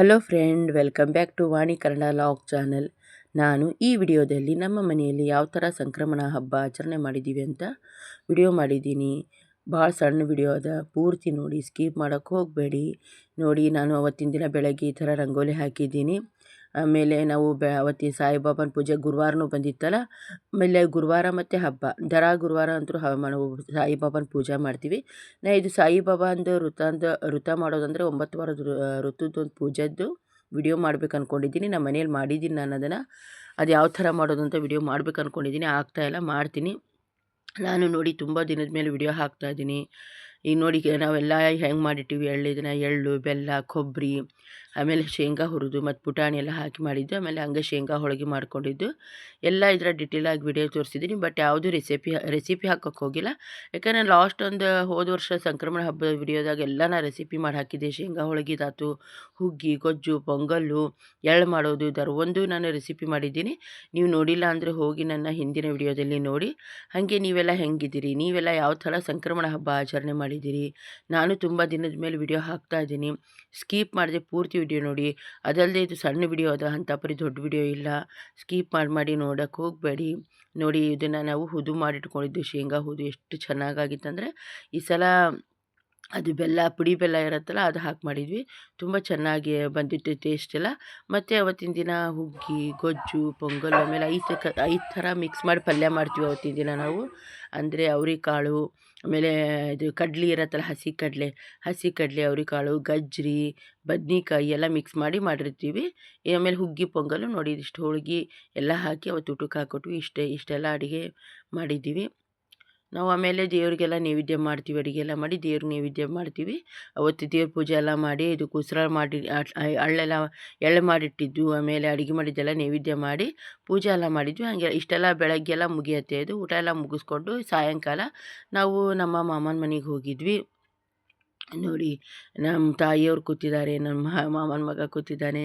Hello friend welcome back to Vani Kannada vlog channel ನಾನು ಈ ವಿಡಿಯೋದಲ್ಲಿ ನಮ್ಮ ಮನೆಯಲ್ಲಿ ಯಾವ ಥರ ಸಂಕ್ರಮಣ ಹಬ್ಬ ಆಚರಣೆ ಮಾಡಿದ್ದೀವಿ ಅಂತ ವಿಡಿಯೋ ಮಾಡಿದ್ದೀನಿ. ಭಾಳ ಸಣ್ಣ ವಿಡಿಯೋ ಅದ, ಪೂರ್ತಿ ನೋಡಿ ಸ್ಕಿಪ್ ಮಾಡೋಕ್ಕೆ ಹೋಗಬೇಡಿ. ನೋಡಿ, ನಾನು ಅವತ್ತಿನ ದಿನ ಬೆಳಗ್ಗೆ ಈ ಥರ ರಂಗೋಲಿ ಹಾಕಿದ್ದೀನಿ. ಆಮೇಲೆ ನಾವು ಬೆ, ಅವತ್ತಿನ ಸಾಯಿಬಾಬನ ಪೂಜೆ ಗುರುವಾರನೂ ಬಂದಿತ್ತಲ್ಲ, ಆಮೇಲೆ ಗುರುವಾರ ಮತ್ತು ಹಬ್ಬ. ದರ ಗುರುವಾರ ಅಂತೂ ನಾವು ಸಾಯಿಬಾಬನ ಪೂಜೆ ಮಾಡ್ತೀವಿ. ನಾ ಇದು ಸಾಯಿಬಾಬಾಂದು ವೃತ್ತಾಂತ ವೃತ ಮಾಡೋದಂದರೆ ಒಂಬತ್ತು ವಾರದ ಋತುದೊಂದು ಪೂಜೆದ್ದು ವಿಡಿಯೋ ಮಾಡ್ಬೇಕು ಅಂದ್ಕೊಂಡಿದ್ದೀನಿ ನಮ್ಮ ಮನೇಲಿ ಮಾಡಿದ್ದೀನಿ ನಾನು ಅದನ್ನು. ಅದು ಯಾವ ಥರ ಮಾಡೋದು ಅಂತ ವಿಡಿಯೋ ಮಾಡ್ಬೇಕು ಅಂದ್ಕೊಂಡಿದ್ದೀನಿ ಆಗ್ತಾಯಿಲ್ಲ ಮಾಡ್ತೀನಿ. ನಾನು ನೋಡಿ ತುಂಬ ದಿನದ ಮೇಲೆ ವಿಡಿಯೋ ಹಾಕ್ತಾಯಿದ್ದೀನಿ ಈಗ ನೋಡಿ ನಾವೆಲ್ಲ ಹೆಂಗೆ ಮಾಡಿಟ್ಟಿವಿ ಎಳ್ಳಿದನ್ನ ಎಳ್ಳು, ಬೆಲ್ಲ ಕೊಬ್ಬರಿ ಆಮೇಲೆ ಶೇಂಗಾ ಹುರಿದು ಮತ್ತು ಪುಟಾಣಿ ಎಲ್ಲ ಹಾಕಿ ಮಾಡಿದ್ದು, ಆಮೇಲೆ ಹಂಗೆ ಶೇಂಗಾ ಹೋಳಿಗೆ ಮಾಡ್ಕೊಂಡಿದ್ದು. ಎಲ್ಲ ಇದರ ಡಿಟೇಲಾಗಿ ವಿಡಿಯೋ ತೋರಿಸಿದ್ದೀನಿ ಬಟ್ ಯಾವುದೂ ರೆಸಿಪಿ ರೆಸಿಪಿ ಹಾಕೋಕ್ಕೆ ಹೋಗಿಲ್ಲ. ಯಾಕಂದರೆ ಲಾಸ್ಟ್ ಒಂದು ಹೋದ ವರ್ಷ ಸಂಕ್ರಮಣ ಹಬ್ಬದ ವಿಡಿಯೋದಾಗ ಎಲ್ಲ ನಾ ರೆಸಿಪಿ ಮಾಡಿ ಹಾಕಿದ್ದೆ. ಶೇಂಗಾ ಹೋಳಿಗೆದಾತು ಹುಗ್ಗಿ, ಗೊಜ್ಜು, ಪೊಂಗಲ್ಲು, ಎಳ್ಳು ಮಾಡೋದು ಇದರ. ಒಂದು ನಾನು ರೆಸಿಪಿ ಮಾಡಿದ್ದೀನಿ. ನೀವು ನೋಡಿಲ್ಲ ಅಂದರೆ ಹೋಗಿ ನನ್ನ ಹಿಂದಿನ ವಿಡಿಯೋದಲ್ಲಿ ನೋಡಿ. ಹಾಗೆ ನೀವೆಲ್ಲ ಹೆಂಗಿದ್ದೀರಿ? ನೀವೆಲ್ಲ ಯಾವ ಥರ ಸಂಕ್ರಮಣ ಹಬ್ಬ ಆಚರಣೆ ಮಾಡಿದ್ದೀರಿ. ನಾನು ತುಂಬ ದಿನದ ಮೇಲೆ ವಿಡಿಯೋ ಹಾಕ್ತಾ ಇದ್ದೀನಿ. ಸ್ಕೀಪ್ ಮಾಡಿದೆ ಪೂರ್ತಿ ವಿಡಿಯೋ ನೋಡಿ. ಅದಲ್ಲದೆ ಇದು ಸಣ್ಣ ವಿಡಿಯೋ ಅದ ಅಂತ ಪರಿ ದೊಡ್ಡ ವಿಡಿಯೋ ಇಲ್ಲ. ಸ್ಕೀಪ್ ಮಾಡಿ ಮಾಡಿ ನೋಡೋಕ್ಕೆ ಹೋಗಬೇಡಿ. ನೋಡಿ ಇದನ್ನು ನಾವು ಹುದು ಮಾಡಿಟ್ಕೊಂಡಿದ್ದು ಶೇಂಗಾ ಹುದು. ಎಷ್ಟು ಚೆನ್ನಾಗಾಗಿತ್ತಂದರೆ ಈ ಸಲ ಅದು ಬೆಲ್ಲ, ಪುಡಿ ಬೆಲ್ಲ ಇರುತ್ತಲ್ಲ, ಅದು ಹಾಕಿ ಮಾಡಿದ್ವಿ. ತುಂಬ ಚೆನ್ನಾಗಿ ಬಂದಿತ್ತು ಟೇಸ್ಟ್ ಎಲ್ಲ. ಮತ್ತು ಅವತ್ತಿನ ದಿನ ಹುಗ್ಗಿ, ಗೊಜ್ಜು, ಪೊಂಗಲ್ ಆಮೇಲೆ ಐದು ಕ ಐದು ಥರ ಮಿಕ್ಸ್ ಮಾಡಿ ಪಲ್ಯ ಮಾಡ್ತೀವಿ ಅವತ್ತಿನ ದಿನ ನಾವು. ಅಂದರೆ ಅವ್ರಿಕಾಳು, ಆಮೇಲೆ ಇದು ಕಡ್ಲೆ ಇರತ್ತಲ್ಲ, ಹಸಿ ಕಡಲೆ ಹಸಿ ಕಡಲೆ, ಅವ್ರೆಕಾಳು ಗಜ್ಜರಿ ಬದ್ನೆಕಾಯಿ ಎಲ್ಲ ಮಿಕ್ಸ್ ಮಾಡಿ ಮಾಡಿರ್ತೀವಿ. ಆಮೇಲೆ ಹುಗ್ಗಿ, ಪೊಂಗಲು ನೋಡಿ ಇಷ್ಟು ಹೋಳಿಗೆ ಎಲ್ಲ ಹಾಕಿ ಅವತ್ತು ಊಟಕ್ಕೆ ಹಾಕ್ಕೊಟ್ವಿ ಇಷ್ಟೇ, ಇಷ್ಟೆಲ್ಲ ಅಡುಗೆ ಮಾಡಿದ್ದೀವಿ. ನಾವು ಆಮೇಲೆ ದೇವರಿಗೆಲ್ಲ ನೈವೇದ್ಯ ಮಾಡ್ತೀವಿ ಅಡುಗೆ ಎಲ್ಲ ಮಾಡಿ ದೇವ್ರಿಗೆ ನೈವೇದ್ಯ ಮಾಡ್ತೀವಿ. ಅವತ್ತು ದೇವ್ರ ಪೂಜೆ ಎಲ್ಲ ಮಾಡಿ ಇದು ಕುಸ್ರ ಮಾಡಿ ಹಳ್ಳೆಲ್ಲ ಎಳ್ಳು ಮಾಡಿಟ್ಟಿದ್ದು ಆಮೇಲೆ ಅಡುಗೆ ಮಾಡಿದ್ದೆಲ್ಲ ನೈವೇದ್ಯ ಮಾಡಿ ಪೂಜೆ ಎಲ್ಲ ಮಾಡಿದ್ವಿ. ಹಾಗೆ ಇಷ್ಟೆಲ್ಲ ಬೆಳಗ್ಗೆಲ್ಲ ಮುಗಿಯತ್ತೆ. ಇದು ಊಟ ಎಲ್ಲ ಮುಗಿಸ್ಕೊಂಡು ಸಾಯಂಕಾಲ ನಾವು ನಮ್ಮ ಮಾಮನ ಮನೆಗೆ ಹೋಗಿದ್ವಿ. ನೋಡಿ ನಮ್ಮ ತಾಯಿಯವ್ರು ಕೂತಿದ್ದಾರೆ ನಮ್ಮ ಮಾಮನ ಮಗ ಕೂತಿದ್ದಾನೆ.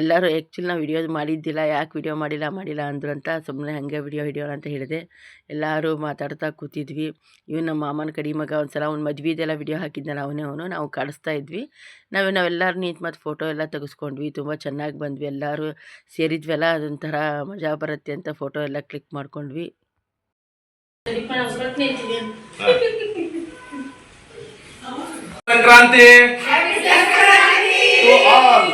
ಎಲ್ಲರೂ ಆ್ಯಕ್ಚುಲಿ ನಾವು ವಿಡಿಯೋ ಮಾಡಿದ್ದಿಲ್ಲ ಯಾಕೆ ವಿಡಿಯೋ ಮಾಡಿಲ್ಲ ಮಾಡಿಲ್ಲ ಅಂದರು ಅಂತ ಸುಮ್ಮನೆ ಹಾಗೆ ವಿಡಿಯೋ ಹಿಡಿಯೋಣ ಅಂತ ಹೇಳಿದೆ. ಎಲ್ಲರೂ ಮಾತಾಡ್ತಾ ಕೂತಿದ್ವಿ. ಇವ್ನು ನಮ್ಮ ಮಾಮನ ಕಡೆ ಮಗ ಒಂದು ಸಲ ಅವ್ನು ಮದುವೆದೆಲ್ಲ ವಿಡಿಯೋ ಹಾಕಿದ್ನಲ್ಲ ಅವನೇ ಅವನು ನಾವು ಕಳಿಸ್ತಾ ಇದ್ವಿ. ನಾವು ನಾವೆಲ್ಲರೂ ನಿಂತು ಮತ್ತು ಫೋಟೋ ಎಲ್ಲ ತೆಗೆಸ್ಕೊಂಡ್ವಿ ತುಂಬ ಚೆನ್ನಾಗಿ ಬಂದ್ವಿ. ಎಲ್ಲರೂ ಸೇರಿದ್ವಲ್ಲ ಅದೊಂಥರ ಮಜಾ ಬರುತ್ತೆ ಅಂತ ಫೋಟೋ ಎಲ್ಲ ಕ್ಲಿಕ್ ಮಾಡ್ಕೊಂಡ್ವಿ. ಸಂಕ್ರಾಂತಿ. ಟು ಆಲ್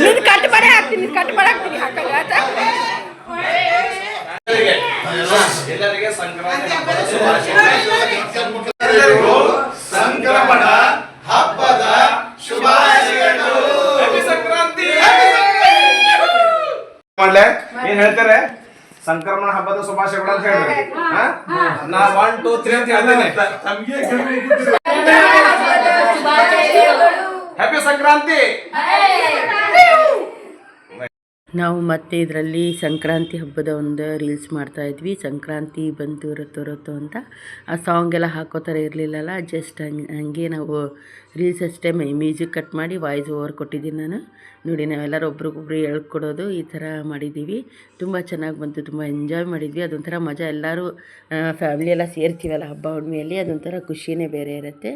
ನಿನ್ ಕಟ್ ಮಾಡಿ ಹಾಕ್ತೀನಿ ಕಟ್ ಮಾಡಿ ಹಾಕ್ತೀನಿ. ಹಾಕಲ್ಲ ಎಲ್ಲರಿಗೆ ಸಂಕ್ರಾಂತಿ ಶುಭಾಶಯಗಳು. ಎಲ್ಲರಿಗೂ ಸಂಕ್ರಮಣ ಹಬ್ಬದ ಶುಭಾಶಯಗಳು. Happy ಸಂಕ್ರಾಂತಿ. ಮಾಡ್ಲೆ? ಏನ್ ಹೇಳ್ತಾರೆ? ಸಂಕ್ರಮಣ ಹಬ್ಬದ ಶುಭಾಶಯಗಳು ಅಂತ ಹೇಳ್ರಿ ಹಾ? ನಾ ಒನ್ ಟೂ ತ್ರೀ ಅಂತ ಹೇಳ್ತೇನೆ. ಹ್ಯಾಪಿ ಸಂಕ್ರಾಂತಿ. ನಾವು ಮತ್ತೆ ಇದರಲ್ಲಿ ಸಂಕ್ರಾಂತಿ ಹಬ್ಬದ ಒಂದು ರೀಲ್ಸ್ ಮಾಡ್ತಾ ಇದ್ವಿ. ಸಂಕ್ರಾಂತಿ ಬಂತು ಇರುತ್ತೆ ಇರುತ್ತೋ ಅಂತ. ಆ ಸಾಂಗ್ ಎಲ್ಲ ಹಾಕೋ ಥರ ಇರಲಿಲ್ಲಲ್ಲ ಜಸ್ಟ್ ಹಂಗೆ ಹಂಗೆ ನಾವು ರೀಲ್ಸ್ ಅಷ್ಟೇ ಮೈ ಮ್ಯೂಸಿಕ್ ಕಟ್ ಮಾಡಿ ವಾಯ್ಸ್ ಓವರ್ ಕೊಟ್ಟಿದ್ದೀನಿ ನಾನು. ನೋಡಿ, ನಾವೆಲ್ಲರೂ ಒಬ್ರಿಗೊಬ್ರು ಹೇಳ್ಕೊಡೋದು ಈ ಥರ ಮಾಡಿದ್ದೀವಿ. ತುಂಬ ಚೆನ್ನಾಗಿ ಬಂತು, ತುಂಬ ಎಂಜಾಯ್ ಮಾಡಿದ್ವಿ. ಅದೊಂಥರ ಮಜಾ ಎಲ್ಲರೂ ಫ್ಯಾಮಿಲಿ ಎಲ್ಲ ಸೇರ್ತೀವಲ್ಲ ಹಬ್ಬ ಹುಣ್ಣಿಮೆಯಲ್ಲಿ ಅದೊಂಥರ ಖುಷಿಯೇ ಬೇರೆ ಇರುತ್ತೆ.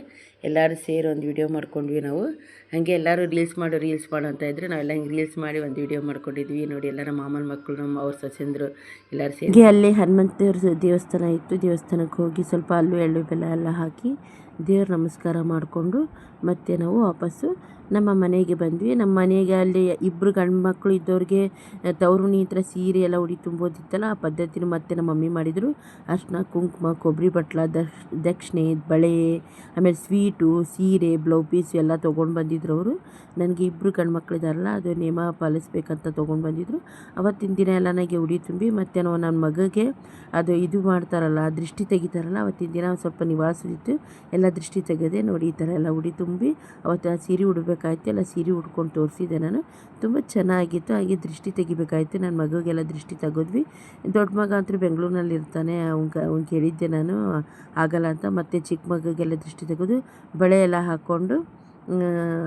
ಎಲ್ಲರೂ ಸೇರಿ ಒಂದು ವಿಡಿಯೋ ಮಾಡ್ಕೊಂಡ್ವಿ ನಾವು. ಹಾಗೆ ಎಲ್ಲರೂ ರೀಲ್ಸ್ ಮಾಡು ರೀಲ್ಸ್ ಮಾಡು ಅಂತ ಇದ್ರೆ ನಾವೆಲ್ಲ ಹಿಂಗೆ ರೀಲ್ಸ್ ಮಾಡಿ ಒಂದು ವಿಡಿಯೋ ಮಾಡ್ಕೊಂಡಿದ್ವಿ. ನೋಡಿ ಎಲ್ಲರ ಮಾಮನ ಮಕ್ಕಳು ನಮ್ಮ ಅವ್ರ ಸೊಸೆಂದರು ಎಲ್ಲರೂ ಸೇರಿ. ಅಲ್ಲಿ ಹನುಮಂತ ದೇವ್ರ ದೇವಸ್ಥಾನ ಇತ್ತು. ದೇವಸ್ಥಾನಕ್ಕೆ ಹೋಗಿ ಸ್ವಲ್ಪ ಅಲ್ಲೂ ಎಳ್ಳು ಬೆಲ್ಲ ಎಲ್ಲ ಹಾಕಿ ದೇವ್ರ ನಮಸ್ಕಾರ ಮಾಡಿಕೊಂಡು ಮತ್ತೆ ನಾವು ವಾಪಸ್ಸು ನಮ್ಮ ಮನೆಗೆ ಬಂದ್ವಿ. ನಮ್ಮ ಮನೆಗೆ ಅಲ್ಲಿ ಇಬ್ಬರು ಗಂಡು ಮಕ್ಕಳು ಇದ್ದವ್ರಿಗೆ ತವರು ಹತ್ರ ಸೀರೆ ಎಲ್ಲ ಉಡಿ ತುಂಬೋದಿತ್ತಲ್ಲ, ಆ ಪದ್ಧತಿನ ಮತ್ತೆ ನಮ್ಮ ಮಮ್ಮಿ ಮಾಡಿದರು. ಅರ್ಶಿನ, ಕುಂಕುಮ, ಕೊಬ್ಬರಿ ಬಟ್ಲ ದಕ್ಷ್ ದಕ್ಷಿಣೆ, ಬಳೆ, ಆಮೇಲೆ ಸ್ವೀಟು, ಸೀರೆ ಬ್ಲೌ ಪೀಸ್ ಎಲ್ಲ ತೊಗೊಂಡು ಬಂದಿದ್ರು ಅವರು. ನನಗೆ ಇಬ್ಬರು ಗಂಡು ಮಕ್ಕಳಿದಾರಲ್ಲ ಅದು ನೇಮ ಪಾಲಿಸ್ಬೇಕಂತ ತೊಗೊಂಡು ಬಂದಿದ್ರು. ಅವತ್ತಿನ ದಿನ ಎಲ್ಲ ನನಗೆ ಉಡಿ ತುಂಬಿ ಮತ್ತು ನಾವು ನನ್ನ ಮಗಗೆ ಅದು ಇದು ಮಾಡ್ತಾರಲ್ಲ, ದೃಷ್ಟಿ ತೆಗಿತಾರಲ್ಲ, ಅವತ್ತಿನ ದಿನ ಸ್ವಲ್ಪ ನಿವಾಸದಿತ್ತು ಎಲ್ಲ ದೃಷ್ಟಿ ತೆಗೆದೆ ನೋಡಿ ಈ ಥರ ಎಲ್ಲ ಉಡಿ ತುಂಬಿ ಅವತ್ತು ಆ ಸೀರೆ ಉಡಬೇಕಾಯ್ತು, ಎಲ್ಲ ಸೀರೆ ಉಡ್ಕೊಂಡು ತೋರಿಸಿದೆ ನಾನು. ತುಂಬ ಚೆನ್ನಾಗಿತ್ತು, ಹಾಗೆ ದೃಷ್ಟಿ ತೆಗಿಬೇಕಾಯ್ತು. ನನ್ನ ಮಗುಗೆಲ್ಲ ದೃಷ್ಟಿ ತೆಗೆದ್ವಿ. ದೊಡ್ಡ ಮಗ ಅಂತೂ ಬೆಂಗಳೂರಿನಲ್ಲಿ ಇರ್ತಾನೆ ಅವ್ನ್ಗೆ ಅವ್ನು ಕೇಳಿದ್ದೆ ನಾನು, ಆಗಲ್ಲ ಅಂತ. ಮತ್ತೆ ಚಿಕ್ಕ ಮಗುಗೆಲ್ಲ ದೃಷ್ಟಿ ತೆಗೆದು ಬಳೆ ಎಲ್ಲ ಹಾಕ್ಕೊಂಡು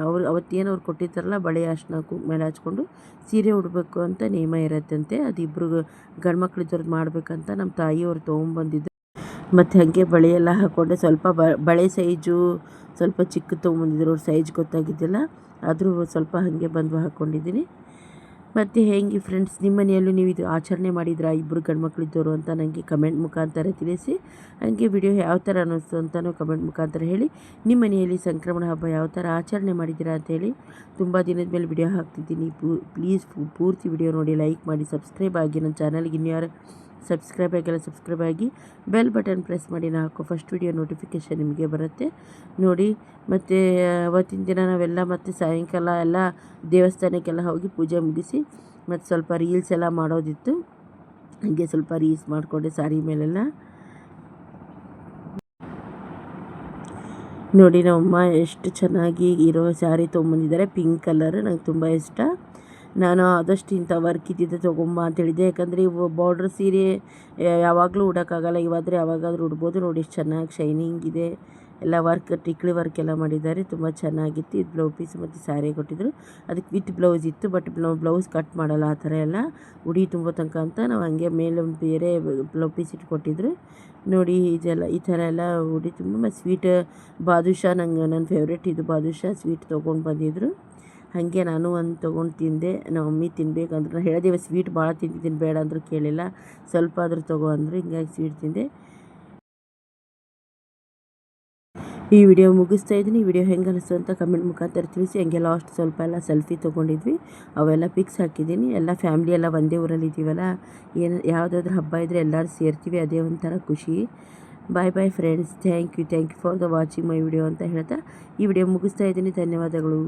ಅವ್ರು ಅವತ್ತೇನು ಅವ್ರು ಕೊಟ್ಟಿರ್ತಾರಲ್ಲ, ಬಳೆ ಅರ್ಶಿನ ಮೇಲೆ ಹಚ್ಕೊಂಡು ಸೀರೆ ಉಡಬೇಕು ಅಂತ ನಿಯಮ ಇರತ್ತಂತೆ. ಅದು ಇಬ್ಬರು ಗಂಡು ಮಕ್ಳಿದ್ದವ್ರದ್ದು ಮಾಡಬೇಕಂತ ನಮ್ಮ ತಾಯಿಯವ್ರು ತೊಗೊಂಬಂದಿದ್ದು ಮತ್ತು ಹಾಗೆ ಬಳೆ ಎಲ್ಲ ಹಾಕ್ಕೊಂಡೆ ಸ್ವಲ್ಪ ಬಳೆ ಸೈಜು ಸ್ವಲ್ಪ ಚಿಕ್ಕ ತೊಗೊಂಬಂದಿದ್ರು, ಅವ್ರ ಸೈಜ್ ಗೊತ್ತಾಗಿದ್ದಿಲ್ಲ. ಆದರೂ ಸ್ವಲ್ಪ ಹಾಗೆ ಬಂದು ಹಾಕ್ಕೊಂಡಿದ್ದೀನಿ ಮತ್ತು ಹೇಗೆ ಫ್ರೆಂಡ್ಸ್, ನಿಮ್ಮ ಮನೆಯಲ್ಲೂ ನೀವು ಇದು ಆಚರಣೆ ಮಾಡಿದ್ರಾ ಇಬ್ಬರು ಗಂಡ್ಮಕ್ಳಿದ್ದವರು ಅಂತ ನನಗೆ ಕಮೆಂಟ್ ಮುಖಾಂತರ ತಿಳಿಸಿ. ಹಾಗೆ ವಿಡಿಯೋ ಯಾವ ಥರ ಅನ್ನಿಸ್ತು ಅಂತಲೂ ಕಮೆಂಟ್ ಮುಖಾಂತರ ಹೇಳಿ. ನಿಮ್ಮ ಮನೆಯಲ್ಲಿ ಸಂಕ್ರಮಣ ಹಬ್ಬ ಯಾವ ಥರ ಆಚರಣೆ ಮಾಡಿದ್ದೀರಾ ಅಂತೇಳಿ ತುಂಬ ದಿನದ ಮೇಲೆ ವಿಡಿಯೋ ಹಾಕ್ತಿದ್ದೀನಿ. ಪ್ಲೀಸ್ ಪೂರ್ತಿ ವಿಡಿಯೋ ನೋಡಿ, ಲೈಕ್ ಮಾಡಿ, ಸಬ್ಸ್ಕ್ರೈಬ್ ಆಗಿ ನನ್ನ ಚಾನಲ್ಗೆ ಇನ್ಯಾರು ಸಬ್ಸ್ಕ್ರೈಬ್ ಆಗಿಲ್ಲ, ಸಬ್ಸ್ಕ್ರೈಬ್ ಆಗಿ ಬೆಲ್ ಬಟನ್ ಪ್ರೆಸ್ ಮಾಡಿ ನಾ ಫಸ್ಟ್ ವಿಡಿಯೋ ನೋಟಿಫಿಕೇಷನ್ ನಿಮಗೆ ಬರುತ್ತೆ. ನೋಡಿ, ಮತ್ತು ಅವತ್ತಿನ ದಿನ ನಾವೆಲ್ಲ ಮತ್ತು ಸಾಯಂಕಾಲ ಎಲ್ಲ ದೇವಸ್ಥಾನಕ್ಕೆಲ್ಲ ಹೋಗಿ ಪೂಜೆ ಮುಗಿಸಿ ಮತ್ತು ಸ್ವಲ್ಪ ರೀಲ್ಸ್ ಎಲ್ಲ ಮಾಡೋದಿತ್ತು. ಹಾಗೆ ಸ್ವಲ್ಪ ರೀಲ್ಸ್ ಮಾಡಿಕೊಂಡೆ ಸಾರಿ ಮೇಲೆಲ್ಲ. ನೋಡಿ ನಮ್ಮಮ್ಮ ಎಷ್ಟು ಚೆನ್ನಾಗಿ ಇರೋ ಸ್ಯಾರಿ ತೊಗೊಂಬಂದಿದ್ದಾರೆ. ಪಿಂಕ್ ಕಲರ್ ನಂಗೆ ತುಂಬ ಇಷ್ಟ. ನಾನು ಆದಷ್ಟು ಇಂಥ ವರ್ಕ್ ಇದ್ದಿದ್ದೆ ತೊಗೊಂಬ ಹೇಳಿದ್ದೆ. ಯಾಕಂದರೆ ಇವು ಬಾರ್ಡ್ರ್ ಸೀರೆ ಯಾವಾಗಲೂ ಉಡೋಕ್ಕಾಗಲ್ಲ. ಇವಾದರೆ ಯಾವಾಗಾದರೂ ಉಡ್ಬೋದು. ನೋಡಿ ಎಷ್ಟು ಚೆನ್ನಾಗಿ ಶೈನಿಂಗ್ ಇದೆ. ಎಲ್ಲ ವರ್ಕ್ ಟಿಕ್ಳಿ ವರ್ಕ್ ಎಲ್ಲ ಮಾಡಿದ್ದಾರೆ. ತುಂಬ ಚೆನ್ನಾಗಿತ್ತು. ಇದು ಬ್ಲೌ ಪೀಸ್ ಮತ್ತು ಸ್ಯಾರಿ ಕೊಟ್ಟಿದ್ದರು ಅದಕ್ಕೆ ವಿತ್ ಬ್ಲೌಸ್ ಇತ್ತು. ಬಟ್ ನಾವು ಬ್ಲೌಸ್ ಕಟ್ ಮಾಡಲ್ಲ ಆ ಥರ ಎಲ್ಲ. ಉಡಿ ತುಂಬೋ ತನಕ ಅಂತ ನಾವು ಹಂಗೆ ಮೇಲೆ ಬೇರೆ ಬ್ಲೌ ಪೀಸ್ ಇಟ್ಕೊಟ್ಟಿದ್ರು ನೋಡಿ ಇದೆಲ್ಲ, ಈ ಥರ ಎಲ್ಲ ಉಡಿ ತುಂಬ ಮತ್ತು ಸ್ವೀಟ್ ಬಾದುಷಾ ನಂಗೆ, ನನ್ನ ಫೇವ್ರೇಟ್ ಇದು ಬಾದುಷಾ ಸ್ವೀಟ್ ತೊಗೊಂಡು ಬಂದಿದ್ದರು ಹಾಗೆ ನಾನು ಒಂದು ತೊಗೊಂಡು ತಿಂದೆ. ನಮ್ಮ ಮಮ್ಮಿ ತಿನ್ಬೇಕಂದ್ರೆ ನಾನು ಹೇಳಿದೆ ಸ್ವೀಟ್ ಭಾಳ ತಿಂತಿದ್ದೀನಿ, ಬೇಡ ಅಂದರೂ ಕೇಳಿಲ್ಲ. ಸ್ವಲ್ಪ ಆದರೂ ತಗೋ ಅಂದರು ಹಿಂಗಾಗಿ ಸ್ವೀಟ್ ತಿಂದೆ. ಈ ವಿಡಿಯೋ ಮುಗಿಸ್ತಾ ಇದ್ದೀನಿ. ವಿಡಿಯೋ ಹೆಂಗೆ ಅನಿಸ್ತು ಅಂತ ಕಮೆಂಟ್ ಮುಖಾಂತರ ತಿಳಿಸಿ. ಹಂಗೆ ಲಾಸ್ಟ್ ಸ್ವಲ್ಪ ಎಲ್ಲ ಸೆಲ್ಫಿ ತೊಗೊಂಡಿದ್ವಿ. ಅವೆಲ್ಲ ಪಿಕ್ಸ್ ಹಾಕಿದ್ದೀನಿ. ಎಲ್ಲ ಫ್ಯಾಮ್ಲಿ ಎಲ್ಲ ಒಂದೇ ಊರಲ್ಲಿ ಇದ್ದೀವಲ್ಲ, ಏನು ಯಾವುದಾದ್ರೂ ಹಬ್ಬ ಇದ್ದರೆ ಎಲ್ಲರೂ ಸೇರ್ತೀವಿ, ಅದೇ ಒಂಥರ ಖುಷಿ. Bye bye friends thank you thank you for the watching my video ಅಂತ ಹೇಳ್ತಾ ಈ ವಿಡಿಯೋ ಮುಗಿಸ್ತಾ ಇದ್ದೀನಿ. ಧನ್ಯವಾದಗಳು.